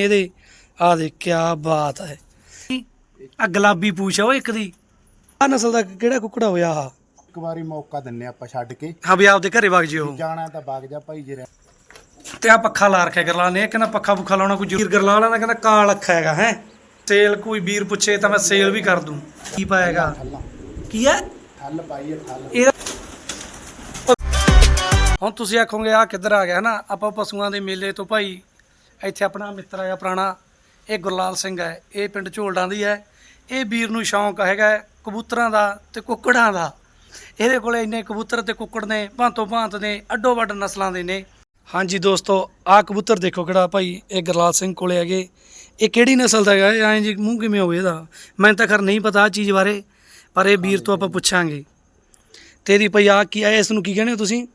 ਇਹਦੇ ਆ ਦੇ ਕੀ ਬਾਤ ਹੈ। ਆ ਗੁਲਾਬੀ ਪੂਛ ਆ ਉਹ ਇੱਕ ਦੀ। ਆ ਨਸਲ ਦਾ ਕਿਹੜਾ ਕੁੱਕੜਾ ਹੋਇਆ ਆ ਇੱਕ ਵਾਰੀ ਮੌਕਾ ਦਿੰਨੇ ਆਪਾਂ ਛੱਡ ਕੇ। ਹਾਂ ਵੀ ਆਪਦੇ ਘਰੇ ਵਗ ਜਿਓ। ਜਾਣਾ ਤਾਂ ਵਗ ਜਾ ਭਾਈ ਜੇ ਤੇ ਆ ਪੱਖਾ ਲਾ ਰੱਖਿਆ ਗਰਲਾ ਨੇ ਕਹਿੰਦਾ ਪੱਖਾ ਪੁੱਖਾ ਲਾਉਣਾ ਕੋਈ ਜ਼ਰੂਰ ਗਰਲਾ ਵਾਲਾ ਕਹਿੰਦਾ ਕਾਲ ਅੱਖਾ ਹੈਗਾ ਹੈ। ਸੇਲ ਕੋਈ ਵੀਰ ਪੁੱਛੇ ਤਾਂ ਮੈਂ ਸੇਲ ਵੀ ਕਰ ਦੂੰ। ਕੀ ਪਾਏਗਾ? ਕੀ ਹੈ? ਠੱਲ ਪਾਈਏ ਠੱਲ ਇਹ ਹੁਣ ਤੁਸੀਂ ਆਖੋਗੇ ਆ ਕਿੱਧਰ ਆ ਗਿਆ ਨਾ ਆਪਾਂ ਪਸ਼ੂਆਂ ਦੇ ਮੇਲੇ ਤੋਂ ਭਾਈ ਇੱਥੇ ਆਪਣਾ ਮਿੱਤਰ ਆਇਆ ਪੁਰਾਣਾ ਇਹ ਗੁਰਲਾਲ ਸਿੰਘ ਹੈ ਇਹ ਪਿੰਡ ਝੋਲਡਾਂ ਦੀ ਹੈ। ਇਹ ਵੀਰ ਨੂੰ ਸ਼ੌਂਕ ਹੈਗਾ ਕਬੂਤਰਾਂ ਦਾ ਤੇ ਕੁੱਕੜਾਂ ਦਾ। ਇਹਦੇ ਕੋਲੇ ਇੰਨੇ ਕਬੂਤਰ ਤੇ ਕੁੱਕੜ ਨੇ ਭਾਂਤੋਂ ਭਾਂਤ ਨੇ ਅੱਡੋ ਵੱਡ ਨਸਲਾਂ ਦੇ ਨੇ। ਹਾਂਜੀ ਦੋਸਤੋ ਆਹ ਕਬੂਤਰ ਦੇਖੋ ਕਿਹੜਾ ਭਾਈ ਇਹ ਗੁਰਲਾਲ ਸਿੰਘ ਕੋਲੇ ਹੈਗੇ। ਇਹ ਕਿਹੜੀ ਨਸਲ ਦਾ ਹੈਗਾ? ਐਂ ਜੀ ਮੂੰਹ ਕਿਵੇਂ ਹੋਵੇ ਇਹਦਾ? ਮੈਨੂੰ ਤਾਂ ਖਰ ਨਹੀਂ ਪਤਾ ਆ ਚੀਜ਼ ਬਾਰੇ ਪਰ ਇਹ ਵੀਰ ਤੋਂ ਆਪਾਂ ਪੁੱਛਾਂਗੇ। ਤੇਰੀ ਭਈ ਆ ਕੀ ਆ ਇਸ ਨੂੰ ਕੀ ਕਹਿੰਦੇ ਹੋ ਤੁਸੀਂ?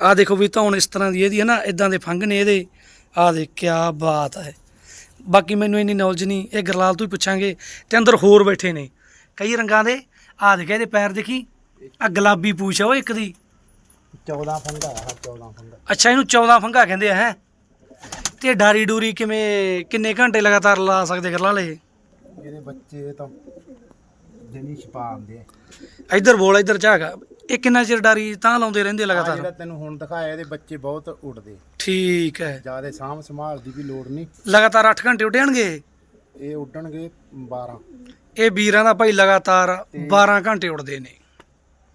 ਆ ਦੇਖੋ ਵੀ ਧੌਣ ਇਸ ਤਰ੍ਹਾਂ ਦੀ ਇਹਦੀ ਹੈ ਨਾ ਇਦਾਂ ਦੇ ਫੰਗ ਨੇ ਇਹਦੇ। ਆ ਦੇ ਕੀ ਬਾਤ ਹੈ। ਬਾਕੀ ਮੈਨੂੰ ਇੰਨੀ ਨੌਲੇਜ ਨਹੀਂ ਇਹ ਗਰਲਾਲ ਤੋਂ ਹੀ ਪੁੱਛਾਂਗੇ ਤੇ ਅੰਦਰ ਹੋਰ ਬੈਠੇ ਨੇ। ਕਈ ਰੰਗਾਂ ਦੇ ਆ ਦੇਖ ਇਹਦੇ ਪੈਰ ਦੇਖੀ। ਆ ਗੁਲਾਬੀ ਪੂਛ ਆ ਉਹ ਇੱਕ ਦੀ। 14 ਫੰਗਾ ਆ 14 ਫੰਗਾ ਅੱਛਾ ਇਹਨੂੰ 14 ਫੰਗਾ ਕਹਿੰਦੇ ਆ ਹੈ? ਤੇ ਡਾਰੀ ਡੂਰੀ ਕਿਵੇਂ ਕਿੰਨੇ ਘੰਟੇ ਲਗਾਤਾਰ ਲਾ ਸਕਦੇ ਗਰਲਾਲ ਇਹ? ਇਹਦੇ ਬੱਚੇ ਤਾਂ ਜਨੀ ਛਪਾ ਆਉਂਦੇ ਆ। ਇੱਧਰ ਬੋਲ ਇੱਧਰ ਝਾਗਾ ਇਹ ਕਿੰਨਾ ਚਿਰ ਡਾਰੀ ਤਾਂ ਲਾਉਂਦੇ ਰਹਿੰਦੇ ਆਹ ਜਿਹੜਾ ਲਗਾਤਾਰ ਤੈਨੂੰ ਹੁਣ ਦਿਖਾਇਆ ਇਹਦੇ ਬੱਚੇ ਬਹੁਤ ਉੱਡਦੇ। ਠੀਕ ਹੈ। ਜ਼ਿਆਦਾ ਸਾਂਭ ਸੰਭਾਲ ਦੀ ਵੀ ਲੋੜ ਨਹੀਂ। ਲਗਾਤਾਰ 8 ਘੰਟੇ ਉੱਡਣਗੇ? ਇਹ ਉੱਡਣਗੇ 12 ਇਹ ਵੀਰਾਂ ਦਾ ਭਾਈ ਲਗਾਤਾਰ 12 ਘੰਟੇ ਉੱਡਦੇ ਨੇ।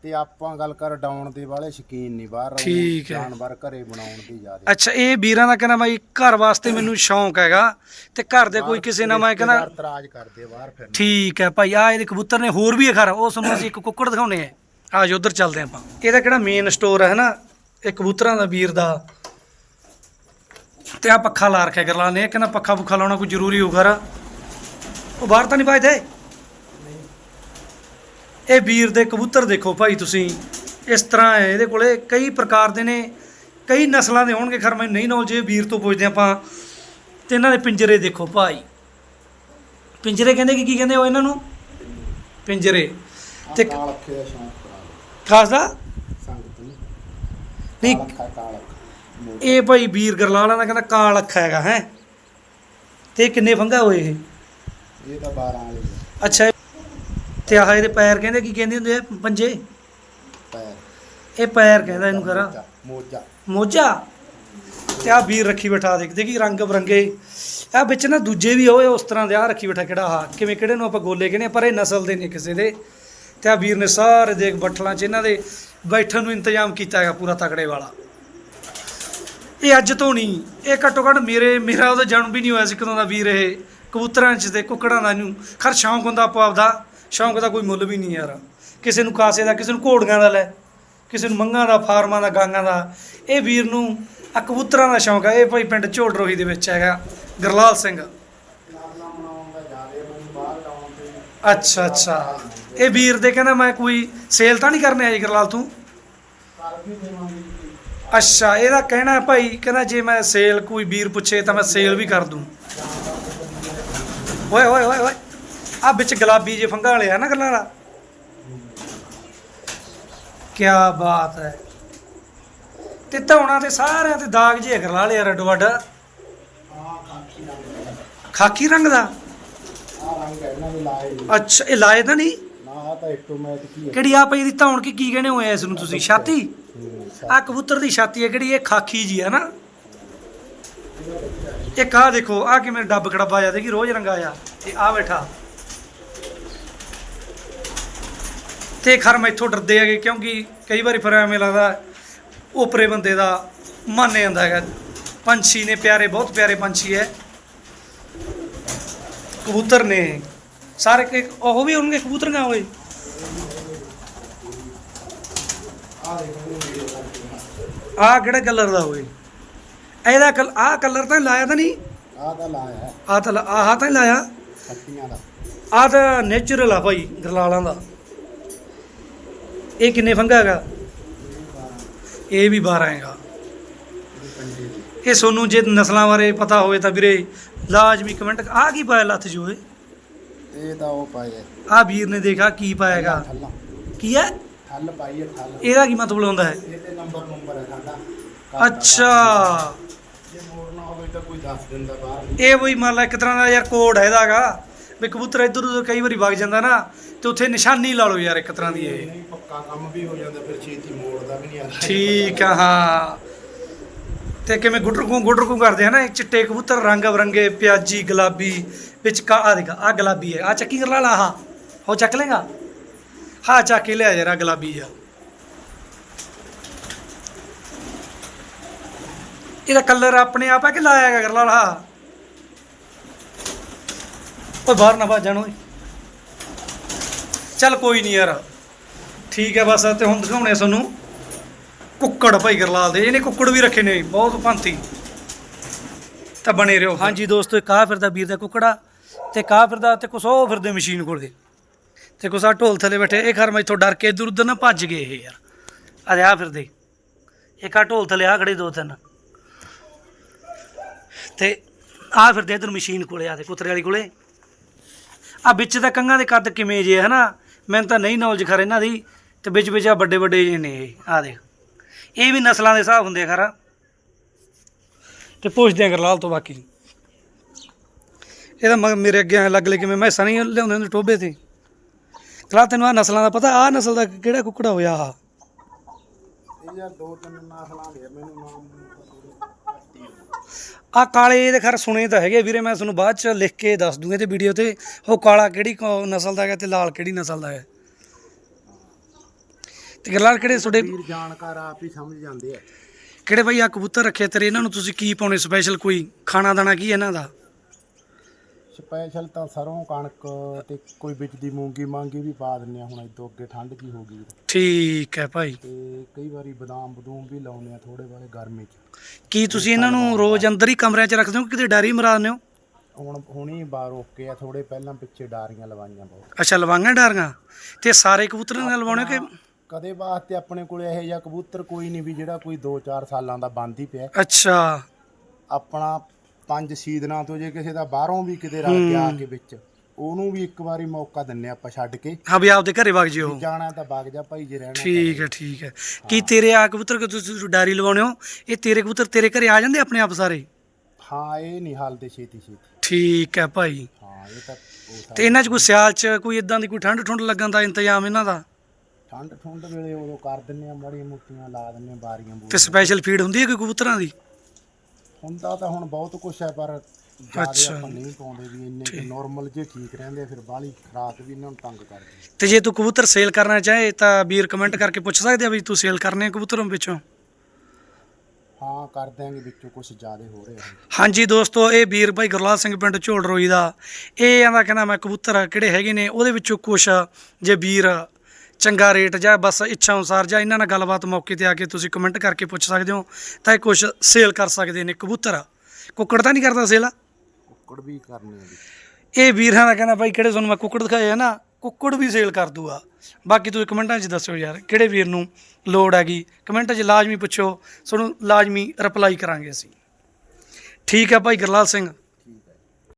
ਤੇ ਆਪਾਂ ਗੱਲ ਕਰ ਡਾਉਣ ਦੇ ਵਾਲੇ ਸ਼ਕੀਨ ਨਹੀਂ ਬਾਹਰ ਰਹੋ। ਠੀਕ ਹੈ। ਜਾਨਵਰ ਘਰੇ ਬਣਾਉਣ ਦੀ ਜ਼ਿਆਦਾ। ਅੱਛਾ ਇਹ ਵੀਰਾਂ ਦਾ ਕਹਿੰਦਾ ਬਾਈ ਘਰ ਵਾਸਤੇ ਮੈਨੂੰ ਸ਼ੌਂਕ ਹੈਗਾ ਤੇ ਘਰ ਦੇ ਕੋਈ ਕਿਸੇ ਨਾਲ ਮੈਂ ਕਹਿੰਦਾ ਤਰਾਜ ਕਰਦੇ ਆ ਬਾਹਰ ਫਿਰ ਠੀਕ ਹੈ ਭਾਈ ਆ ਇਹਦੇ ਕਬੂਤਰ ਨੇ ਹੋਰ ਵੀ ਹੈ ਘਰ ਉਹ ਤੁਹਾਨੂੰ ਅਸੀਂ ਇੱਕ ਕੁੱਕੜ ਦਿਖਾਉਣੇ ਆ ਆ ਜੋ ਉਧਰ ਚੱਲਦੇ ਆਪਾਂ। ਇਹਦਾ ਕਿਹੜਾ ਮੇਨ ਸਟੋਰ ਹੈ ਨਾ ਇਹ ਕਬੂਤਰਾਂ ਦਾ ਵੀਰ ਦਾ। ਤੇ ਆ ਪੱਖਾ ਲਾ ਰੱਖਿਆ ਗਰਲਾ ਨੇ। ਕਹਿੰਦਾ ਪੱਖਾ ਪੁੱਖਾ ਲਾਉਣਾ ਕੋਈ ਜ਼ਰੂਰੀ ਹੋ ਘਰ ਉਹ ਬਾਹਰ ਤਾਂ ਨਹੀਂ ਪਾਇਦੇ ਇਹ ਵੀਰ ਦੇ ਕਬੂਤਰ ਦੇਖੋ ਭਾਈ ਤੁਸੀਂ। ਇਸ ਤਰ੍ਹਾਂ ਹੈ, ਇਹਦੇ ਕੋਲੇ ਕਈ ਪ੍ਰਕਾਰ ਦੇ ਨੇ। ਕਈ ਨਸਲਾਂ ਦੇ ਹੋਣਗੇ, ਖਰ ਮੈਨੂੰ ਨਹੀਂ ਨੌਲੇਜ ਜੇ ਵੀਰ ਤੋਂ ਪੁੱਛਦੇ ਆਪਾਂ। ਤੇ ਇਹਨਾਂ ਦੇ ਪਿੰਜਰੇ ਦੇਖੋ ਭਾਈ। ਪਿੰਜਰੇ ਕਹਿੰਦੇ ਕਿ ਕੀ ਕਹਿੰਦੇ ਹੋ ਇਹਨਾਂ ਨੂੰ? ਪਿੰਜਰੇ। ਤੇ ਕਾਲ ਅੱਖੇ ਦਾ ਸ਼ੌਂਕ ਖਾਸ? ਨਹੀਂ। ਇਹ ਭਾਈ ਵੀਰ ਗਰਲਾਲਾ ਦਾ ਕਹਿੰਦਾ ਕਾਲ ਅੱਖਾ ਹੈਗਾ ਹੈ। ਤੇ ਕਿੰਨੇ ਫੰਗਾ ਹੋਏ ਇਹ? ਇਹ ਤਾਂ 12 ਵਾਲੇ ਆ, ਅੱਛਾ ਤੇ ਆਹ ਇਹਦੇ ਪੈਰ ਕਹਿੰਦੇ ਕੀ ਕਹਿੰਦੇ ਹੁੰਦੇ ਆ ਪੰਜੇ? ਪੈਰ। ਇਹ ਪੈਰ ਕਹਿੰਦਾ ਇਹਨੂੰ ਕਰਾ ਮੋਜਾ, ਤੇ ਆ ਵੀਰ ਰੱਖੀ ਬੈਠਾ ਦੇਖਦੇ ਕੀ ਰੰਗ ਬਰੰਗੇ। ਆ ਵਿੱਚ ਨਾ ਦੂਜੇ ਵੀ ਹੋਏ ਉਸ ਤਰ੍ਹਾਂ ਦੇ ਆ ਰੱਖੀ ਬੈਠਾ ਕਿਹੜਾ ਆ ਕਿਵੇਂ ਕਿਹੜੇ ਨੂੰ ਆਪਾਂ ਗੋਲੇ ਕਹਿੰਦੇ ਪਰ ਇਹ ਨਸਲ ਦੇ ਨੇ ਕਿਸੇ ਦੇ। ਤੇ ਆ ਵੀਰ ਨੇ ਸਾਰੇ ਦੇਖ ਬੱਠਲਾਂ 'ਚ ਇਹਨਾਂ ਦੇ ਬੈਠਣ ਨੂੰ ਇੰਤਜ਼ਾਮ ਕੀਤਾ ਹੈਗਾ ਪੂਰਾ ਤਕੜੇ ਵਾਲਾ। ਇਹ ਅੱਜ ਤੋਂ ਨਹੀਂ, ਇਹ ਘੱਟੋ ਘੱਟ ਮੇਰੇ, ਮੇਰਾ ਉਹਦਾ ਜਨਮ ਵੀ ਨਹੀਂ ਹੋਇਆ ਸੀ ਕਦੋਂ ਦਾ ਵੀਰ ਇਹ ਕਬੂਤਰਾਂ 'ਚ ਤੇ ਕੁੱਕੜਾਂ ਦਾ ਨੂੰ ਖਰ ਸ਼ੌਂਕ ਹੁੰਦਾ ਆਪੋ ਆਪਦਾ ਸ਼ੌਂਕ ਦਾ ਕੋਈ ਮੁੱਲ ਵੀ ਨਹੀਂ ਯਾਰ। ਕਿਸੇ ਨੂੰ ਕਾਸੇ ਦਾ, ਕਿਸੇ ਨੂੰ ਘੋੜੀਆਂ ਦਾ ਲੈ, ਕਿਸੇ ਨੂੰ ਮੰਗਾਂ ਦਾ, ਫਾਰਮਾਂ ਦਾ, ਗਾਂਗਾਂ ਦਾ। ਇਹ ਵੀਰ ਨੂੰ ਆ ਕਬੂਤਰਾਂ ਦਾ ਸ਼ੌਂਕ ਹੈ ਇਹ ਭਾਈ ਪਿੰਡ ਝੋਲ ਰੋਹੀ ਦੇ ਵਿੱਚ ਹੈਗਾ, ਗਰਲਾਲ ਸਿੰਘ ਨਾਰਨਾ ਬਣਾਉਣ ਦਾ ਜ਼ਿਆਦੇ ਮੈਨੂੰ ਬਾਹਰ ਡਾਉਣ ਤੇ ਅੱਛਾ ਅੱਛਾ। ਇਹ ਵੀਰ ਦੇ ਕਹਿੰਦਾ ਮੈਂ ਕੋਈ ਸੇਲ ਤਾਂ ਨਹੀਂ ਕਰਨੇ ਆਈ ਗਰਲਾਲ ਤੂੰ? ਅੱਛਾ, ਇਹਦਾ ਕਹਿਣਾ ਭਾਈ, ਕਹਿੰਦਾ ਜੇ ਮੈਂ ਸੇਲ ਕੋਈ ਵੀਰ ਪੁੱਛੇ ਤਾਂ ਮੈਂ ਸੇਲ ਵੀ ਕਰ ਦੂੰ। ਓਏ ਓਏ ਓਏ ਓਏ। ਆ ਵਿੱਚ ਗੁਲਾਬੀ ਜੇ ਫੰਗਾ ਵਾਲੇ ਆ ਨਾ ਗੱਲਾਂ ਵਾਲਾ। ਕੀ ਬਾਤ ਹੈ। ਤੇ ਧੌਣਾ ਤੇ ਸਾਰਿਆਂ ਤੇ ਦਾਗ ਜੇ ਗਰਲਾ ਲਿਆ ਰੱਡ ਵੱਡ ਖਾਕੀ ਰੰਗ ਦਾ। ਅੱਛਾ, ਇਹ ਲਾਏ ਤਾਂ ਨਹੀਂ? ਕਿਹੜੀ ਆ ਪਈ ਦੀ ਧੌਣ ਕੀ ਕੀ ਕਹਿੰਦੇ ਹੋਏ ਇਸ ਨੂੰ ਤੁਸੀਂ? ਛਾਤੀ? ਆ ਕਬੂਤਰ ਦੀ ਛਾਤੀ ਹੈ, ਕਿਹੜੀ ਇਹ ਖਾਕੀ ਜੀ ਹੈ ਨਾ? ਇੱਕ ਆਹ ਦੇਖੋ ਆ ਕਿਵੇਂ ਡੱਬ ਖੜੱਬਾ ਜਾ ਦੇਖੀ ਰੋਜ਼ ਰੰਗਾ ਆ ਤੇ ਆ ਬੈਠਾ। ਤੇ ਖਰ ਮੈਥੋਂ ਡਰਦੇ ਹੈਗੇ, ਕਿਉਂਕਿ ਕਈ ਵਾਰੀ ਫਿਰ ਐਵੇਂ ਲੱਗਦਾ, ਉਪਰੇ ਬੰਦੇ ਦਾ ਮੰਨ ਜਾਂਦਾ ਹੈਗਾ। ਪੰਛੀ ਨੇ ਪਿਆਰੇ, ਬਹੁਤ ਪਿਆਰੇ ਪੰਛੀ ਹੈ। ਕਬੂਤਰ ਨੇ ਸਾਰੇ ਕਿ ਉਹ ਵੀ ਹੋਣਗੇ ਕਬੂਤਰੀਆਂ ਹੋਏ ਆ ਦੇਖੋ ਆ ਕਿਹੜਾ ਕਲਰ ਦਾ ਹੋਏ ਇਹਦਾ ਕਲ ਆ ਕਲਰ ਤਾਂ ਲਾਇਆ ਤਾਂ ਨਹੀਂ? ਆ ਤਾਂ ਲਾਇਆ ਆ ਤਾਂ ਆਹ ਤਾਂ ਲਾਇਆ? ਖੱਟੀਆਂ ਦਾ। ਆ ਤਾਂ ਨੇਚਰਲ ਆ ਭਾਈ ਗਰਲਾਲਾਂ ਦਾ। ਇਹ ਕਿੰਨੇ ਫੰਗਾ ਹੈਗਾ? ਇਹ ਵੀ 12 ਹੈਗਾ। ਇਹ ਸੋਨੂੰ ਜੇ ਨਸਲਾਂ ਬਾਰੇ ਪਤਾ ਹੋਵੇ ਤਾਂ ਵੀਰੇ ਲਾਜ਼ਮੀ ਕਮੈਂਟ ਆ ਕੀ ਪਾਇਆ ਲੱਥ ਜੋਏ ਇਹ ਤਾਂ ਉਹ ਪਾਏ ਆ ਵੀਰ ਨੇ ਦੇਖਾ ਕੀ ਠੱਲਾ ਕੀ ਹੈ? ਠੱਲ ਪਾਈ ਹੈ ਠੱਲ ਇਹਦਾ ਕੀ ਮਤਲਬ ਹੁੰਦਾ ਹੈ? ਇਹ ਤੇ ਨੰਬਰ ਨੰਬਰ ਹੈ ਸਾਡਾ। ਅੱਛਾ। ਜੇ ਮੋੜਨਾ ਹੋਵੇ ਤਾਂ ਕੋਈ ਦੱਸ ਦਿੰਦਾ ਬਾਹਰ ਇਹ ਬਈ ਮੰਨ ਲਾ ਇੱਕ ਤਰ੍ਹਾਂ ਦਾ ਯਾਰ ਕੋਡ ਹੈ ਇਹਦਾਗਾ। ਵੀ ਕਬੂਤਰ ਇੱਧਰ ਉੱਧਰ ਕਈ ਵਾਰੀ ਵਗ ਜਾਂਦਾ ਨਾ ਤੇ ਉੱਥੇ ਨਿਸ਼ਾਨੀ ਲਾ ਲਓ ਯਾਰ ਇੱਕ ਤਰ੍ਹਾਂ ਦੀ ਇਹ। ਨਹੀਂ ਪੱਕਾ ਕੰਮ ਵੀ ਹੋ ਜਾਂਦਾ ਫਿਰ ਛੇਤੀ ਮੋੜਦਾ ਵੀ ਨਹੀਂ ਆਉਂਦਾ। ਠੀਕ ਆ ਹਾਂ। ਤੇ ਕਿਵੇਂ ਗੁੱਡਰਕੂ ਗੁੱਡਰਕੂ ਕਰਦੇ ਆ ਨਾ ਚਿੱਟੇ ਕਬੂਤਰ, ਰੰਗ ਬਰੰਗੇ, ਪਿਆਜੀ, ਗੁਲਾਬੀ, ਵਿੱਚ ਕਾ ਆ ਦੇਖ ਆ ਗੁਲਾਬੀ ਹੈ ਆ ਚੱਕੀ ਕਰ ਲਾ ਆਹ। ਹੋ ਚੱਕ ਲੇਗਾ? ਹਾਂ ਚੱਕ ਕੇ ਲਿਆ ਜਰਾ ਗੁਲਾਬੀ ਆ ਇਹਦਾ ਕਲਰ ਆਪਣੇ ਆਪ ਹੈ ਕਿ ਲਾਇਆ ਹੈਗਾ? ਕਰ ਲਾ ਲਾ ਓਏ, ਬਾਹਰ ਨਾ ਭੱਜਣ ਓਏ। ਚੱਲ ਕੋਈ ਨਹੀਂ ਯਾਰ। ਠੀਕ ਹੈ ਬਸ, ਤੇ ਹੁਣ ਦਿਖਾਉਣੇ ਆ ਤੁਹਾਨੂੰ। ਕੁੱਕੜ ਭਾਈ ਗਰਲਾਲ ਦੇ, ਇਹਨੇ ਕੁੱਕੜ ਵੀ ਰੱਖੇ ਨੇ, ਬਹੁਤ ਭਾਂਤੀ। ਤਾਂ ਬਣੇ ਰਹੋ ਹਾਂਜੀ ਦੋਸਤੋ ਕਾਹ ਫਿਰਦਾ ਵੀਰ ਦਾ ਕੁੱਕੜਾ, ਤੇ ਕਾਹ ਫਿਰਦਾ ਤੇ ਕੁਛ ਉਹ ਫਿਰਦੇ ਮਸ਼ੀਨ ਕੋਲ। ਦੇ ਤੇ ਕੁਛ ਆ ਢੋਲ ਥੱਲੇ ਬੈਠੇ, ਇਹ ਖਰ ਮੈਥੋਂ ਡਰ ਕੇ ਇੱਧਰ ਉੱਧਰ ਨਾ ਭੱਜ ਗਏ ਇਹ ਯਾਰ। ਆ ਆ ਫਿਰਦੇ। ਇੱਕ ਆ ਢੋਲ ਥੱਲੇ, ਆ ਖੜੇ ਦੋ ਤਿੰਨ। ਤੇ ਆ ਫਿਰਦੇ ਇੱਧਰ ਮਸ਼ੀਨ ਕੋਲੇ, ਆ ਤੇ ਕੁੱਤਰੇ ਵਾਲੀ ਕੋਲੇ। ਆ ਵਿੱਚ ਦਾ ਕੰਗਾਂ ਦੇ ਕੱਦ ਕਿਵੇਂ ਜੇ ਹਨਾ? ਮੈਨੂੰ ਤਾਂ ਨਹੀਂ ਨੌਲੇਜ ਖਰ ਇਹਨਾਂ ਦੀ, ਤੇ ਵਿੱਚ ਵਿੱਚ ਆ ਵੱਡੇ ਵੱਡੇ ਜਿਹੇ ਨੇ ਇਹ, ਆ ਦੇਖ। ਇਹ ਵੀ ਨਸਲਾਂ ਦੇ ਹਿਸਾਬ ਹੁੰਦੇ ਖਰਾ। ਤੇ ਪੁੱਛਦੇ ਆ ਗਰਲਾਲ ਤੋਂ ਬਾਕੀ। ਇਹਦਾ ਮਗਰ ਮੇਰੇ ਅੱਗੇ ਐਂ ਲੱਗ ਲੈ ਕਿਵੇਂ ਮੈਸਾਂ ਨਹੀਂ ਲਿਆਉਂਦੇ ਹੁੰਦੇ ਟੋਬੇ ਤੇ। ਕਲਾ ਤੈਨੂੰ ਆ ਨਸਲਾਂ ਦਾ ਪਤਾ ਆ ਨਸਲ ਦਾ ਕਿਹੜਾ ਕੁੱਕੜਾ ਹੋਇਆ ਆ ਇਹ ਯਾਰ ਦੋ ਤਿੰਨ ਨਸਲਾਂ ਦੇ ਆ, ਮੈਨੂੰ ਨਾਮ ਆ ਕਾਲੇ ਦੇ ਖਰ ਸੁਣੇ ਤਾਂ ਹੈਗੇ ਵੀਰੇ ਮੈਂ ਤੁਹਾਨੂੰ ਬਾਅਦ ਚ ਲਿਖ ਕੇ ਦੱਸ ਦੂੰਗਾ ਤੇ ਵੀਡੀਓ ਤੇ। ਉਹ ਕਾਲਾ ਕਿਹੜੀ ਨਸਲ ਦਾ ਹੈਗਾ ਤੇ ਲਾਲ ਕਿਹੜੀ ਨਸਲ ਦਾ ਹੈ? ਤੇ ਗਰਲਾਲ ਕਿਹੜੇ ਤੁਹਾਡੇ ਵੀਰ ਜਾਣਕਾਰ ਆਪ ਹੀ ਸਮਝ ਜਾਂਦੇ ਆ। ਕਿਹੜੇ ਭਾਈ ਆ ਕਬੂਤਰ ਰੱਖੇ ਤੇਰੇ? ਇਹਨਾਂ ਨੂੰ ਤੁਸੀਂ ਕੀ ਪਾਉਣੇ? ਸਪੈਸ਼ਲ ਕੋਈ ਖਾਣਾ ਦਾਣਾ ਕੀ ਇਹਨਾਂ ਦਾ? ਸਪੈਸ਼ਲ ਤਾਂ ਸਰੋਂ ਕਣਕ ਤੇ ਕੋਈ ਵਿੱਚ ਦੀ ਮੂੰਗੀ ਮਾਂਗੀ ਵੀ ਪਾ ਦਿੰਨੇ ਆ। ਹੁਣ ਇਦੋਂ ਅੱਗੇ ਠੰਡ ਕੀ ਹੋ ਗਈ ਠੀਕ ਹੈ ਭਾਈ। ਤੇ ਕਈ ਵਾਰੀ ਬਦਾਮ ਬਦੂਮ ਵੀ ਲਾਉਨੇ ਆ ਥੋੜੇ ਬਾਰੇ ਗਰਮੀ 'ਚ। ਕੀ ਤੁਸੀਂ ਇਹਨਾਂ ਨੂੰ ਰੋਜ਼ ਅੰਦਰ ਹੀ ਕਮਰਿਆਂ 'ਚ ਰੱਖਦੇ ਹੋ ਕਿਤੇ ਡੈਰੀ ਮਰਾ ਦਿੰਦੇ ਹੋ? ਹੁਣ ਹੁਣੀ ਬਾਹਰ ਰੋਕੇ ਆ ਥੋੜੇ ਪਹਿਲਾਂ ਪਿੱਛੇ ਡਾਰੀਆਂ ਲਵਾਈਆਂ ਬਹੁਤ। ਅੱਛਾ ਲਵਾਂਗਾ ਡਾਰੀਆਂ? ਤੇ ਸਾਰੇ ਕਬੂਤਰਾਂ ਨਾਲ ਲਵਾਉਣੇ ਕਿ ਕਦੇ ਵਾਸਤੇ ਆਪਣੇ ਕੋਲੇ ਇਹੋ ਜਿਹਾ ਕਬੂਤਰ ਕੋਈ ਨਹੀਂ ਵੀ ਜਿਹੜਾ ਕੋਈ 2-4 ਸਾਲਾਂ ਦਾ ਬੰਦ ਹੀ ਪਿਆ। ਅੱਛਾ। ਆਪਣਾ ਪੰਜ ਸੀਦਨਾਂ ਤੋਂ ਜੇ ਕਿਸੇ ਦਾ ਬਾਹਰੋਂ ਵੀ ਕਿਤੇ ਰਲ ਕੇ ਆ ਕੇ ਵਿੱਚ ਉਹਨੂੰ ਵੀ ਇੱਕ ਵਾਰੀ ਮੌਕਾ ਦਿੰਨੇ ਆਪਾਂ ਛੱਡ ਕੇ। ਹਾਂ ਵੀ ਆਪਦੇ ਘਰੇ ਵਗ ਜਿਓ। ਜਾਣਾ ਤਾਂ ਵਗ ਜਾ ਭਾਈ ਜੇ ਰਹਿਣਾ। ਠੀਕ ਹੈ ਠੀਕ ਹੈ। ਕੀ ਤੇਰੇ ਆ ਕਬੂਤਰ ਕਿ ਤੁਸੀਂ ਡਾਰੀ ਲਵਾਉਣੇ ਹੋ? ਇਹ ਤੇਰੇ ਕਬੂਤਰ ਤੇਰੇ ਘਰੇ ਆ ਜਾਂਦੇ ਆਪਣੇ ਆਪ ਸਾਰੇ? ਹਾਂ ਇਹ ਨਹੀਂ ਹਲਦੇ ਛੇਤੀ ਛੇਤੀ। ਠੀਕ ਹੈ ਭਾਈ। ਹਾਂ ਇਹ ਤਾਂ- ਤੇ ਇਹਨਾਂ 'ਚ ਕੋਈ ਸਿਆਲ 'ਚ ਕੋਈ ਇਦਾਂ ਦੀ ਕੋਈ ਠੰਡ ਠੁੰਡ ਲੱਗਣ ਦਾ ਇੰਤਜ਼ਾਮ ਇਹਨਾਂ ਦਾ? ਠੰਡ ਠੁੰਡ ਵੇਲੇ ਉਦੋਂ ਕਰ ਦਿੰਨੇ ਆ ਮਾੜੀਆਂ ਮੋਟੀਆਂ ਲਾ ਦਿੰਨੇ ਆ ਬਾਰੀਆਂ ਤੇ ਬੂਰੀਆਂ ਸਪੈਸ਼ਲ ਫੀਡ ਹੁੰਦੀ ਹੈ ਕੋਈ ਕਬੂਤਰਾਂ ਦੀ? ਹੁੰਦਾ ਤਾਂ ਹੁਣ ਬਹੁਤ ਕੁਛ ਹੈ ਪਰ ਜ਼ਿਆਦਾ ਅੱਛਾ। ਆਪਾਂ ਨਹੀਂ ਪਾਉਂਦੇ ਵੀ ਇੰਨੇ ਨਾਰਮਲ ਜੇ ਠੀਕ ਰਹਿੰਦੇ ਆ, ਫਿਰ ਬਾਹਲੀ ਖਰਾਕ ਵੀ ਇਹਨਾਂ ਨੂੰ ਤੰਗ ਕਰਦੀ ਤੇ ਜੇ ਤੂੰ ਕਬੂਤਰ ਸੇਲ ਕਰਨਾ ਚਾਹੇ ਤਾਂ ਵੀਰ ਕਮੈਂਟ ਕਰਕੇ ਪੁੱਛ ਸਕਦੇ ਆ ਵੀ ਤੂੰ ਸੇਲ ਕਰਨੇ ਆ ਕਬੂਤਰਾਂ ਵਿੱਚੋਂ ਹਾਂ ਕਰ ਦਿਆਂਗੇ ਵਿੱਚੋਂ ਕੁਛ ਜ਼ਿਆਦਾ ਹੋ ਰਿਹਾ ਹੈ। ਹਾਂਜੀ ਦੋਸਤੋ ਇਹ ਵੀਰ ਭਾਈ ਗੁਰਲਾਲ ਸਿੰਘ ਪਿੰਡ ਝੋਲ ਰੋਈ ਦਾ। ਇਹ ਆਂਦਾ ਕਹਿੰਦਾ ਮੈਂ ਕਬੂਤਰ ਕਿਹੜੇ ਹੈਗੇ ਨੇ ਉਹਦੇ ਵਿੱਚੋਂ ਕੁਛ ਜੇ ਵੀਰ ਚੰਗਾ ਰੇਟ ਜਾਂ ਬਸ ਇੱਛਾ ਅਨੁਸਾਰ ਜਾਂ ਇਹਨਾਂ ਨਾਲ ਗੱਲਬਾਤ ਮੌਕੇ ਤੇ ਆ ਕੇ ਤੁਸੀਂ ਕਮੈਂਟ ਕਰਕੇ ਪੁੱਛ ਸਕਦੇ ਹੋ ਤਾਂ ਇਹ ਕੁਛ ਸੇਲ ਕਰ ਸਕਦੇ ਨੇ ਕਬੂਤਰ। ਕੁੱਕੜ ਤਾਂ ਨਹੀਂ ਕਰਦਾ ਸੇਲ ਕੁੱਕੜ ਵੀ ਕਰਨੇ ਆ ਇਹ ਵੀਰਾਂ ਦਾ ਕਹਿੰਦਾ ਭਾਈ ਕਿਹੜੇ ਤੁਹਾਨੂੰ ਮੈਂ ਕੁੱਕੜ ਦਿਖਾਏ ਆ ਨਾ ਕੁੱਕੜ ਵੀ ਸੇਲ ਕਰ ਦੂਗਾ ਬਾਕੀ ਤੁਸੀਂ ਕਮੈਂਟਾਂ 'ਚ ਦੱਸਿਓ ਯਾਰ ਕਿਹੜੇ ਵੀਰ ਨੂੰ ਲੋੜ ਹੈਗੀ? ਕਮੈਂਟਾਂ 'ਚ ਲਾਜ਼ਮੀ ਪੁੱਛੋ ਤੁਹਾਨੂੰ ਲਾਜ਼ਮੀ ਰਿਪਲਾਈ ਕਰਾਂਗੇ ਅਸੀਂ। ਠੀਕ ਹੈ ਭਾਈ ਗੁਰਲਾਲ ਸਿੰਘ